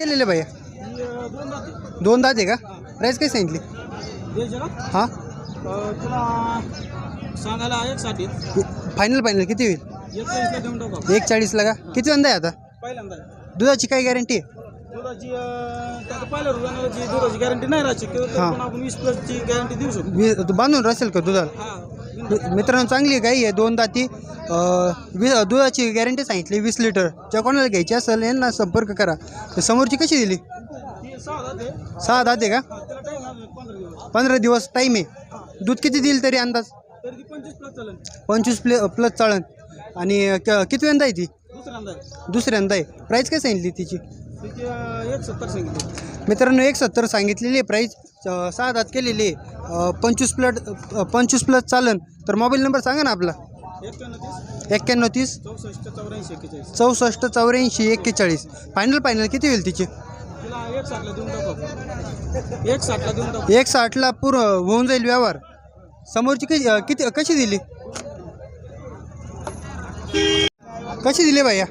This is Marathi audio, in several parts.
केलेले भैया? दोन दात आहे का? प्राईस काय सांगितली? हां? फायनल फायनल किती होईल? एक चाळीसला का? किती वंदा आहे आता? दुधाची काय गॅरंटी आहे? दुधाची अं, त्यात पहिल्या रुग्णाची दुधाची गॅरंटी नाही राहायची किंवा तरी हा. पण आपण वीस प्लसची गॅरंटी देऊ शकतो. वी तू बांधून राहशील का दुधाला? हा. मि- मित्रांनो चांगली गाई आहे दोन दाती अं, वी दुधाची गॅरंटी सांगितली वीस लिटर ज्या कोणाला घ्यायची असेल यांना संपर्क करा. तर समोरची कशी दिली? ती सहा जाते सहा दाते का? त्याला टाईम लागेल पंधरा दिवस. पंधरा दिवस टाईम आहे. दूध किती देईल तरी अंदाज? तरी ती पंचवीस प्लस चालेल पंचवीस प्ले प्लस चाळण आणि क- किती वेंदा आहे ती? दुसऱ्यांदा आहे. दुसऱ्यांदा आहे. प्राईस काय सांगितली तिची? एक सत्तर सांगितली मित्रांनो एक सत्तर सांगितलेली आहे. प्राईस सहा दात केलेली आहे. पंचवीस प्लट पंचवीस प्लस चालन. तर मोबाईल नंबर सांगा ना आपला. एक्क्याण्णव तीस. एक्क्याण्णव तीस चौसष्ट चौऱ्याऐंशी एक्केचाळीस. चौसष्ट चौऱ्याऐंशी एक्केचाळीस फायनल फायनल किती होईल तिची? तिला एक साठला देऊन टाकू एक साठला देऊन टाकू एक साठला पूर होऊन जाईल व्यवहार. समोरची कशी किती कशी दिली? कशी दिली भैया?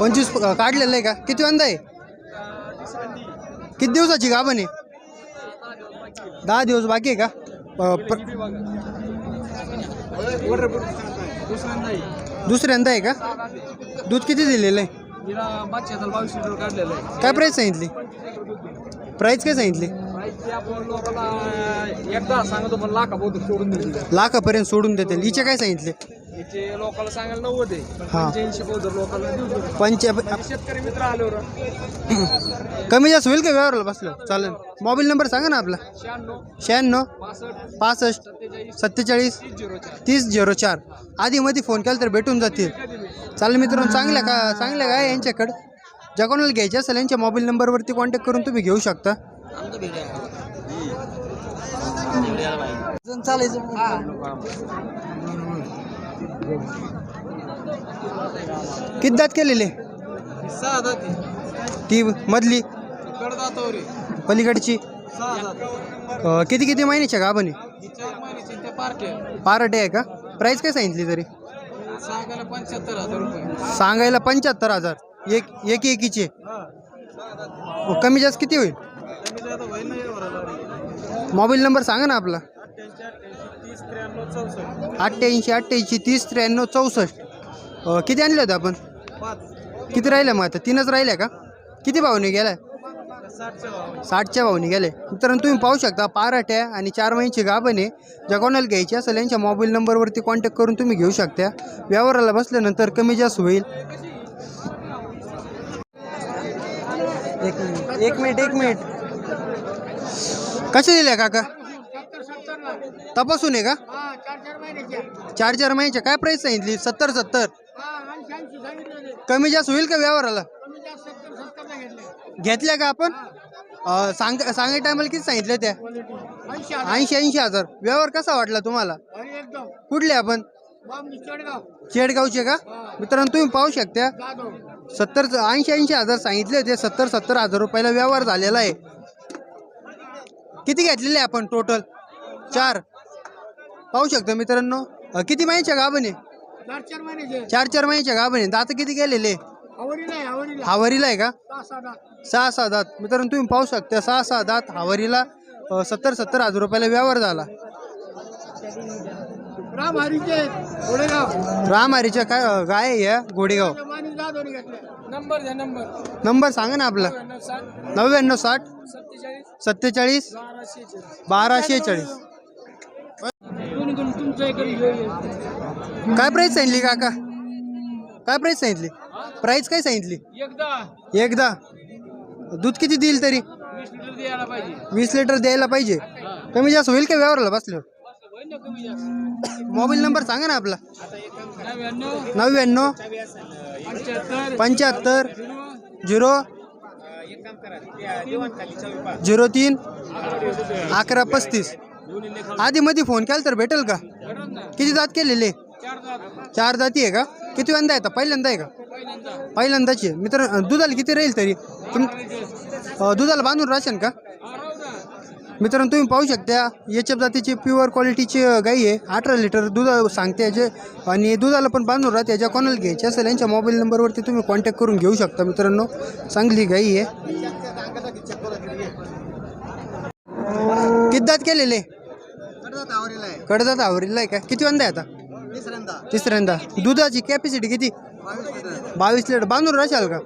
पंचवीस काढलेलं आहे. का? किती वंदा आहे? किती दिवसाची गाभण आहे दहा दिवस बाकी आहे का? दुसऱ्यांदा आहे का? दूध किती दिलेलं आहे? काय प्राईस सांगितली? प्राईस काय सांगितली? लाखापर्यंत सोडून देतील. हिचे काय सांगितले? याचे लोकांना सांगायला नव्वद आहे. हा. पंच्याऐंशी लोकांना देऊ शकतो. पंच आणि शेतकरी मित्र आल्यावर. कमी जास्त होईल का व्यवहारला बसलं? चालेल. मोबाईल नंबर सांगा ना आपला. शहाण्णव. शहाण्णव पासष्ट. पासष्ट सत्तेचाळीस. सत्तेचाळीस तीस झिरो चार. तीस झिरो चार. आधीमध्ये फोन केला तर भेटून जातील. चालेल मित्रांनो चांगल्या का चांगल्या काय यांच्याकडं? ज्या कोणाला घ्यायचे असेल यांच्या मोबाईल नंबरवरती कॉन्टॅक्ट करून तुम्ही घेऊ शकता. किती दात केलेले? सहा ती मधली? कडदातावर आहे. पलीकडची? सहा जाती अं, किती किती महिन्याच्या गाभणी ही चार महिन्याची त्या पार्टी आहे. पार्टे आहे का? प्राईस काय सांगितली तरी? सांगायला पंच्याहत्तर हजार रुपये. सांगायला पंच्याहत्तर हजार. एक एक एकीचे? हा. कमी जास्त किती होईल? कमी जादा होईल ना व्यवहाराला मोबाईल नंबर सांगा ना आपला. अठ्ठ्याऐंशी अठ्ठ्याऐंशी तीस त्र्याण्णव चौसष्ट. किती आणले होते आपण? किती राहिल्या मग आता? तीनच राहिल्या का? किती भावने गेलाय साठच्या भाव साठच्या भावने गेले. मित्रांनो तुम्ही पाहू शकता पाराट्या आणि चार महिन्याची गाभण आहे. ज्या कोणाला घ्यायची असेल यांच्या मोबाईल नंबरवरती कॉन्टॅक्ट करून तुम्ही घेऊ शकता. व्यवहाराला बसल्यानंतर कमी जास्त होईल. एक मिनिट एक मिनिट. एक मिनिट कसे दिले काका? तपासून आहे का? चार चार महिन्याच्या काय प्राईस सांगितली? सत्तर सत्तर. कमी जास्त होईल का व्यवहाराला? घेतल्या का आपण? अं, सांग सांगाय टायमाला किती सांगितल्या त्या? ऐंशी ऐंशी हजार. व्यवहार कसा वाटला तुम्हाला? कुठले आपण? शेडगावचे का? मित्रांनो तुम्ही पाहू शकता. सत्तर ऐंशी ऐंशी हजार सांगितले होते. सत्तर सत्तर हजार रुपयाला व्यवहार झालेला आहे. किती घेतलेले आपण टोटल चार. पाहू शकता मित्रांनो. अं, किती महिन्याच्या गाभण? आहे चार चार महिन्याचे. चार चार महिन्याच्या गाभण. आहे दात किती गेलेले? आवडीला आहे आवडीला हावरीला आहे का? सहा सहा सहा सहा दात. मित्रांनो तुम्ही पाहू शकता सहा सहा दात हावरीला सत्तर सत्तर हजार रुपयाला व्यवहार झाला. राम हरीचे रामहारीच्या काय अं, गाय आहे या घोडेगाव. माणूस जाधव घेतले. नंबर द्या नंबर. नंबर सांगा ना आपला. नव्याण्णव साठ. सत्तेचाळीस. सत्तेचाळीस. बाराशे चाळीस कोणी कोणी तुमच्या इकडे काय प्राईस सांगितली काका? काय प्राईस सांगितली? प्राईस काय सांगितली? एकदा. दूध किती देईल तरी? वीस लिटर द्यायला पाहिजे. कमी जास्त होईल का व्यवहाराला बसल्यावर? मोबाईल नंबर सांगा ना आपला. नव्याण्णव पंच्याहत्तर झिरो झिरो तीन अकरा पस्तीस. आधी मध्ये फोन केला तर भेटेल का? किती दात केलेले? चार दाती आहे का? किती वंदा आहे पहिल्यांदा आहे का? पहिल्यांदा. पहिल्यांदाची. आहे. मित्र दुधाला किती राहील तरी? तुम दुधाला बांधून राहशन का. मित्रांनो तुम्ही पाहू शकता याच्या जातीची प्युअर क्वालिटीची गाई आहे. अठरा लिटर दूध सांगते याचे. आणि दुधाला पण बांधून राहते ज्या कोणाला घ्यायचे असेल यांच्या मोबाईल नंबरवरती तुम्ही कॉन्टॅक्ट करून घेऊ शकता मित्रांनो. चांगली गाई आहे. किती दात केलेले? कडदात आवरीला आहे. का? किती वंदा आहे आता? तिसऱ्यांदा. दुधाची कॅपॅसिटी किती? बावीस लिटर. बांधून राहशाल का?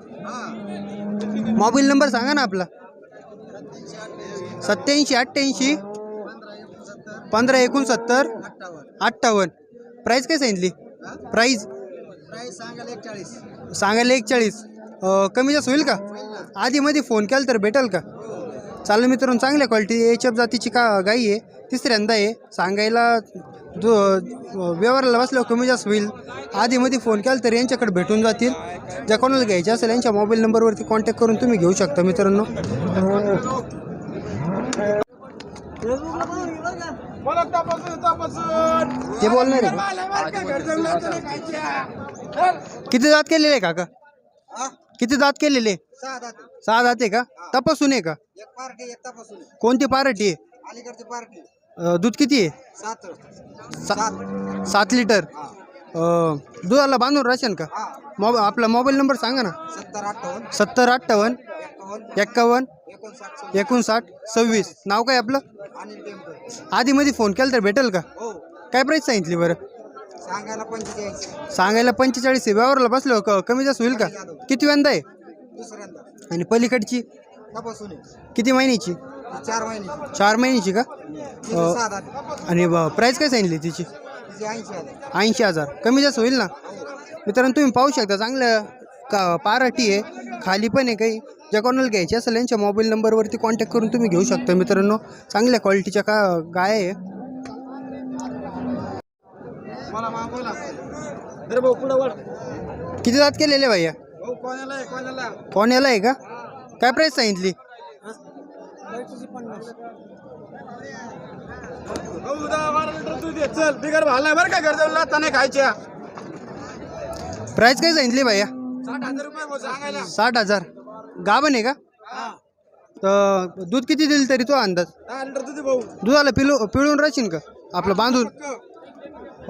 मोबाईल नंबर सांगा ना आपला. सत्याऐंशी अठ्ठ्याऐंशी पंधरा एकोणसत्तर अठ्ठावन्न. प्राईस काय सांगितली? प्राईस सांगायला एक चाळीस कमी जास्त होईल का? आधीमध्ये फोन केला तर भेटेल का? चालेल मित्रांनो चांगल्या क्वालिटी एच एफ जातीची का गाई आहे. तिसऱ्यांदा आहे. सांगायला जो व्यवहाराला बसल्यावर कमी जास्त होईल. आधीमध्ये फोन केला तर यांच्याकडे भेटून जातील. ज्या कोणाला घ्यायचे असेल यांच्या मोबाईल नंबरवरती कॉन्टॅक्ट करून तुम्ही घेऊ शकता मित्रांनो. ते बोलणार आहे? किती दात केलेले आहे काका? किती दात केलेले? सहा दात. आहे का? तपासून आहे का? कोणती पार्टी आहे? अलीकडची पार्टी अं, दूध किती आहे? सात लिटर. अं, दुधाला बांधून राशन का? हा. मोब आपला मोबाईल नंबर सांगा ना. सत्तर अठ्ठावन्न. सत्तर अठ्ठावन्न. एकावन्न. एक्कावन्न एकोणसाठ. एकोणसाठ. सव्वीस. नाव काय आपलं? अनिल टेम्पल आधीमध्ये फोन केला तर भेटेल का? हो. काय प्राईस सांगितली बरं? सांगायला पंचेचाळीस. सांगायला पंचेचाळीस आहे. व्यवहारला बसलो क? कमी जास्त होईल का? किती वंदा आहे? दुसऱ्यांदा. आणि पलीकडची? तपासून. किती महिन्याची? चार महिने. चार महिन्याची का? अं, आणि प्राईस काय सांगितली तिची? तिची ऐंशी हजार. ऐंशी हजार. कमी जास्त होईल ना? मित्रांनो तुम्ही पाहू शकता चांगलं का पाराठी आहे खाली पण आहे काही. ज्या कोणाला घ्यायची असेल यांच्या मोबाईल नंबरवरती कॉन्टॅक्ट करून तुम्ही घेऊ शकता मित्रांनो. चांगल्या क्वालिटीच्या का गाय आहे. मला मागवला अरे भाऊ पुढं वळ किती दात केलेले भैया? भाऊ कोणाला आहे कोणाला? कोण्याला आहे का? काय प्राईस सांगितली? चल बिगर भाला बरं लाता नाही खायच्या प्राईस काय सांगितली भैया? साठ हजार. रुपये भाऊ सांगायला साठ हजार गाभण आहे का? हा तर दूध किती दिल तरी तो अंदाज? दहा लिटर दूध दे भाऊ दुधाला पिलू पिळून राहशील का? आपलं बांधून?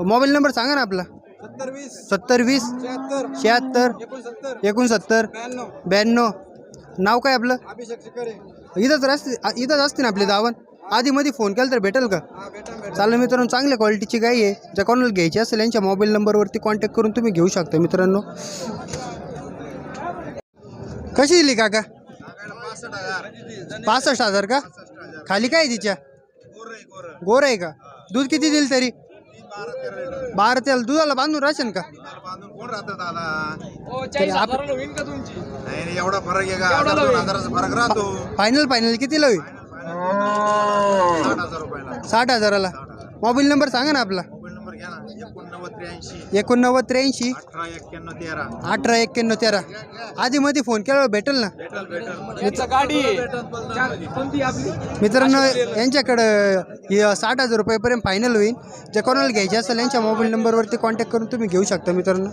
मोबाईल नंबर सांगा ना आपला. सत्तर वीस. सत्तर वीस शहात्तर. शहात्तर एकोणसत्तर. एकोणसत्तर. ब्याण्णव. ब्याण्णव. नाव काय आपलं? अभिषेक इथंच असते इथंच असते ना आपले दावण. आधीमध्ये फोन केला तर भेटेल का? चालेल मित्रांनो चांगल्या क्वालिटीची गाई आहे. ज्या कोणाला घ्यायची असेल यांच्या मोबाईल नंबरवरती कॉन्टॅक्ट करून तुम्ही घेऊ शकता मित्रांनो. कशी दिली काका? पासष्ट हजार का? खाली काय आहे तिच्या? गोर आहे का? दूध किती दिल तरी? बारा तेल दुधाला बांधून राशन का? बांधून कोण राहतं दादा नाही नाही, एवढा फरक आहे का? हजार दोन हजाराचा फरक राहतो. फायनल फायनल कितीला होईल? साठ हजार रुपयाला. साठ हजाराला. मोबाईल नंबर सांगा ना आपला मोबाईल नंबर घ्या ना एकोणनव्वद त्र्याऐंशी एकोणनव्वद त्र्याऐंशी. अठरा एक्क्याण्णव तेरा. अठरा एक्क्याण्णव तेरा. आधीमध्ये फोन केल्यावर भेटेल ना? भेटल भेटल. यांचा गाडी. आहे. चार- कोणती आपली? मित्रांनो यांच्याकडं हे साठ हजार रुपयेपर्यंत फायनल होईल. जे कोणाला घ्यायचे असेल यांच्या मोबाईल नंबरवरती कॉन्टॅक्ट करून तुम्ही घेऊ शकता मित्रांनो.